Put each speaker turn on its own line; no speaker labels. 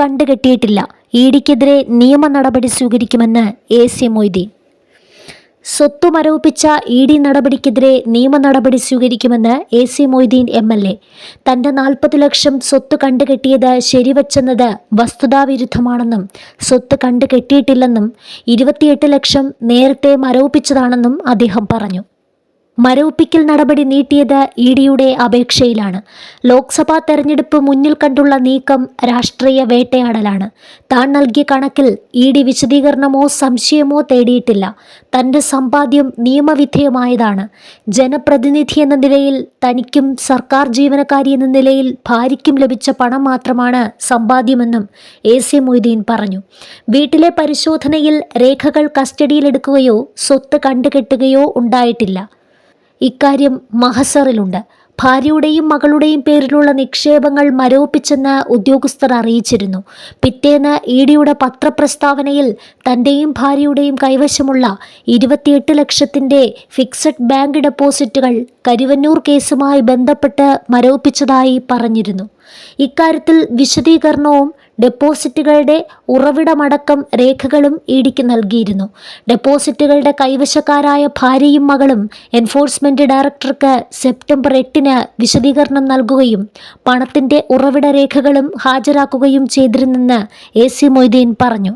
കണ്ടുകെട്ടിയിട്ടില്ല. E ഡിക്കെതിരെ നിയമ നടപടി സ്വീകരിക്കുമെന്ന് എ സി മൊയ്തീൻ. സ്വത്ത് മരവിപ്പിച്ച ഇ ഡി നടപടിക്കെതിരെ നിയമ നടപടി സ്വീകരിക്കുമെന്ന് A C Moideen M L A. തന്റെ നാൽപ്പത് ലക്ഷം സ്വത്ത് കണ്ടുകെട്ടിയത് ശരിവച്ചെന്നത് വസ്തുതാവിരുദ്ധമാണെന്നും സ്വത്ത് കണ്ടുകെട്ടിയിട്ടില്ലെന്നും ഇരുപത്തിയെട്ട് ലക്ഷം നേരത്തെ മരവിപ്പിച്ചതാണെന്നും അദ്ദേഹം പറഞ്ഞു. മരവിപ്പിക്കൽ നടപടി നീട്ടിയത് ഇ ഡിയുടെ അപേക്ഷയിലാണ്. ലോക്സഭാ തെരഞ്ഞെടുപ്പ് മുന്നിൽ കണ്ടുള്ള നീക്കം രാഷ്ട്രീയ വേട്ടയാടലാണ്. താൻ നൽകിയ കണക്കിൽ ഇ ഡി വിശദീകരണമോ സംശയമോ തേടിയിട്ടില്ല. തന്റെ സമ്പാദ്യം നിയമവിധേയമായതാണ്. ജനപ്രതിനിധി എന്ന നിലയിൽ തനിക്കും സർക്കാർ ജീവനക്കാരി എന്ന നിലയിൽ ഭാര്യയ്ക്കും ലഭിച്ച പണം മാത്രമാണ് സമ്പാദ്യമെന്നും എ സി മൊയ്തീൻ പറഞ്ഞു. വീട്ടിലെ പരിശോധനയിൽ രേഖകൾ കസ്റ്റഡിയിലെടുക്കുകയോ സ്വത്ത് കണ്ടുകെട്ടുകയോ ഉണ്ടായിട്ടില്ല. ഇക്കാര്യം മഹസറിലുണ്ട്. ഭാര്യയുടെയും മകളുടെയും പേരിലുള്ള നിക്ഷേപങ്ങൾ മരവിപ്പിച്ചെന്ന് ഉദ്യോഗസ്ഥർ അറിയിച്ചിരുന്നു. പിറ്റേന്ന് ഇ ഡിയുടെ പത്രപ്രസ്താവനയിൽ തന്റെയും ഭാര്യയുടെയും കൈവശമുള്ള ഇരുപത്തിയെട്ട് ലക്ഷത്തിന്റെ ഫിക്സഡ് ബാങ്ക് ഡെപ്പോസിറ്റുകൾ കരുവന്നൂർ കേസുമായി ബന്ധപ്പെട്ട് മരവിപ്പിച്ചതായി പറഞ്ഞിരുന്നു. ഇക്കാര്യത്തിൽ വിശദീകരണവും ഡെപ്പോസിറ്റുകളുടെ ഉറവിടമടക്കം രേഖകളും ഇഡിക്ക് നൽകിയിരുന്നു. ഡെപ്പോസിറ്റുകളുടെ കൈവശക്കാരായ ഭാര്യയും മകളും എൻഫോഴ്സ്മെന്റ് ഡയറക്ടർക്ക് സെപ്റ്റംബർ എട്ടിന് വിശദീകരണം നൽകുകയും പണത്തിന്റെ ഉറവിട രേഖകളും ഹാജരാക്കുകയും ചെയ്തിരുന്നെന്ന് എ സി മൊയ്തീൻ പറഞ്ഞു.